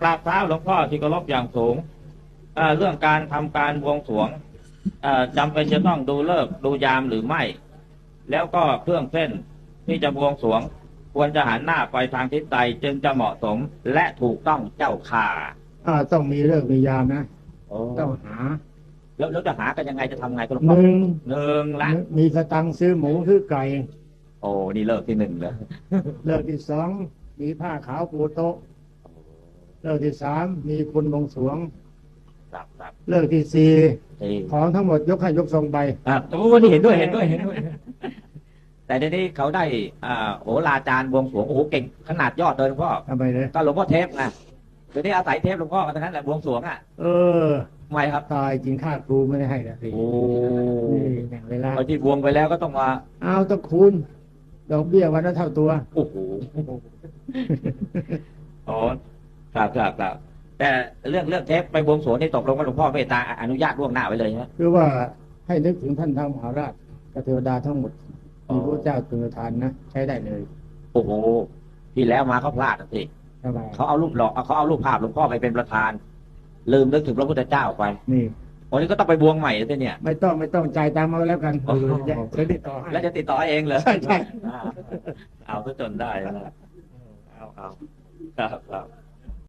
กราบเท้าหลวงพ่อที่เคารพอย่างสูงเอ่อเรื่องการทำการบวงสรวงเอ่อจำเป็นจะต้องดูเลิกษ์ดูยามหรือไม่ แล้วก็เครื่องเส้นที่จะบวงสรวง ควรจะหันหน้าไปทางทิศใดจึงจะเหมาะสมและถูกต้องเจ้าข่าอ่าต้องมีเลิกษ์มียามนะโอ้ต้องหา แล้วแล้วจะหากันยังไงจะทำไงก็หลวงหพ่อนึ่งหนึ่งละมีสตังค์ซื้อหมูซื้อไก่ โอ้นี่เลิกที่หนึ่งเลยเลิกที่สองมีผ้าขาวปูโต๊ะ เลิกที่สามมีคุณบวงสรวงครับครับเลิกที่สี่ที่ของทั้งหมดยกให้ยกทรงไปอ่าโอ้นี่เห็นด้วยเห็นด้วยเห็นด้วย แต่ในนี้เขาได้อ่าโหราจารย์บวงสรวงโอ้โหเก่งขนาดยอดเลยหลวงพ่อทำไมเลยก็หลวงพ่อเทพนะเดี๋ยวนี้อาศัยเทพหลวงพ่อกันทั้งนั้นแหละบวงสรวงอะเออทำไมครับตายจริงค่าครูไม่ได้ให้นะสิโอ้นี่เนี่ยเวลาไอ้ที่บวงไปแล้วก็ต้องมาเอาต้องคูณดอกเบี้ยวันละเท่าตัวโอ้โหอ๋อ ครับครับครับแต่เรื่องเรื่องเทปไปบวงสรวงนี่ตกลงว่าหลวงพ่อเมตตาอนุญาตล่วงหน้าไว้เลยใช่ไหมคือว่าให้นึกถึงท่านท้าวมหาราชกับเทวดาทั้งหมดอ๋อมีพระเจ้าตุนทานนะใช้ได้เลยโอ้โหที่แล้วมาเขาพลาดนะสิทำไมเขาเอารูปหลอกเขาเอารูปภาพหลวงพ่อไปเป็นประธาน ลืมนึกถึงพระพุทธเจ้าไปนี่วันนี้ก็ต้องไปบวงใหม่สิเนี่ย ไม่ต้องไม่ต้องจ่ายตามมาแล้วกันอ๋อเดี๋ยวติดต่อให้แล้วจะติดต่อเองเหรอใช่ใช่อ่าเอาซะจนได้นะเอาเอาครับครับ